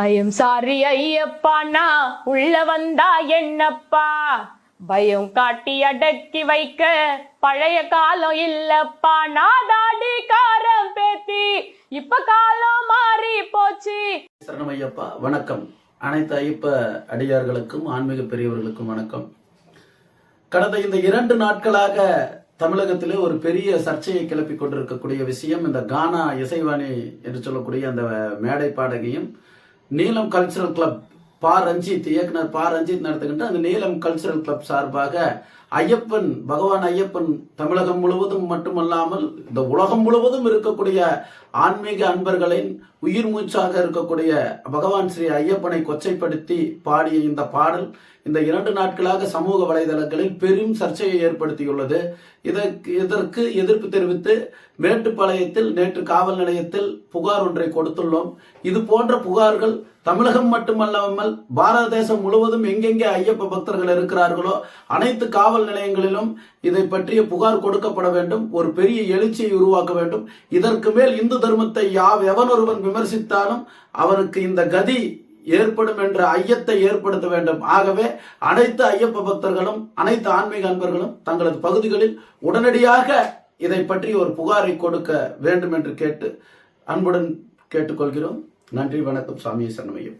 ஐயம் sorry ஐயப்பானா உள்ள வந்தா என்னப்பா? பயம் காட்டி அடக்கி வைக்க பழைய காலம் இல்லப்பா. நாதாடி காரம் பேத்தி இப்ப காலம் மாறி போச்சு. சரணம் ஐயப்பா வணக்கம். அனைத்து ஐயப்ப அடியார்களுக்கும் ஆன்மீக பெரியவர்களுக்கும் வணக்கம். கடந்த இந்த இரண்டு நாட்களாக தமிழகத்திலே ஒரு பெரிய சர்ச்சையை கிளப்பி கொண்டிருக்கக்கூடிய விஷயம் இந்த கானா இசைவாணி என்று சொல்லக்கூடிய அந்த மேடை பாடகியும் நீலம் கல்ச்சுரல் கிளப் பா ரஞ்சித் இயக்குனர் பா ரஞ்சித் நடத்துகின்ற அந்த நீலம் கல்ச்சுரல் கிளப் சார்பாக ஐயப்பன் பகவான் ஐயப்பன் தமிழகம் முழுவதும் மட்டுமல்லாமல் இந்த உலகம் முழுவதும் இருக்கக்கூடிய ஆன்மீக அன்பர்களின் உயிர் மூச்சாக இருக்கக்கூடிய பகவான் ஸ்ரீ ஐயப்பனை கொச்சைப்படுத்தி பாடிய இந்த பாடல் இந்த இரண்டு நாட்களாக சமூக வலைதளங்களில் பெரும் சர்ச்சையை ஏற்படுத்தியுள்ளது. இதற்கு இதற்கு எதிர்ப்பு தெரிவித்து மேட்டுப்பாளையத்தில் நேற்று காவல் நிலையத்தில் புகார் ஒன்றை கொடுத்துள்ளோம். இது போன்ற புகார்கள் தமிழகம் மட்டுமல்லாமல் பாரத தேசம் முழுவதும் எங்கெங்கே ஐயப்ப பக்தர்கள் இருக்கிறார்களோ அனைத்து காவல் நிலையங்களிலும் இதை பற்றிய புகார் கொடுக்கப்பட வேண்டும் ஒரு பெரிய எழுச்சியை உருவாக்க வேண்டும். இதற்கு மேல் இந்து தர்மத்தை யாவ் எவனொருவன் விமர்சித்தாலும் அவனுக்கு இந்த கதி ஏற்படும் என்ற ஐயத்தை ஏற்படுத்த வேண்டும். ஆகவே அனைத்து ஐயப்ப பக்தர்களும் அனைத்து ஆன்மீக அன்பர்களும் தங்களது பகுதிகளில் உடனடியாக இதை பற்றி ஒரு புகாரை கொடுக்க வேண்டும் என்று கேட்டு அன்புடன் கேட்டுக்கொள்கிறோம். நன்றி வணக்கம். சாமி சரணமையும்.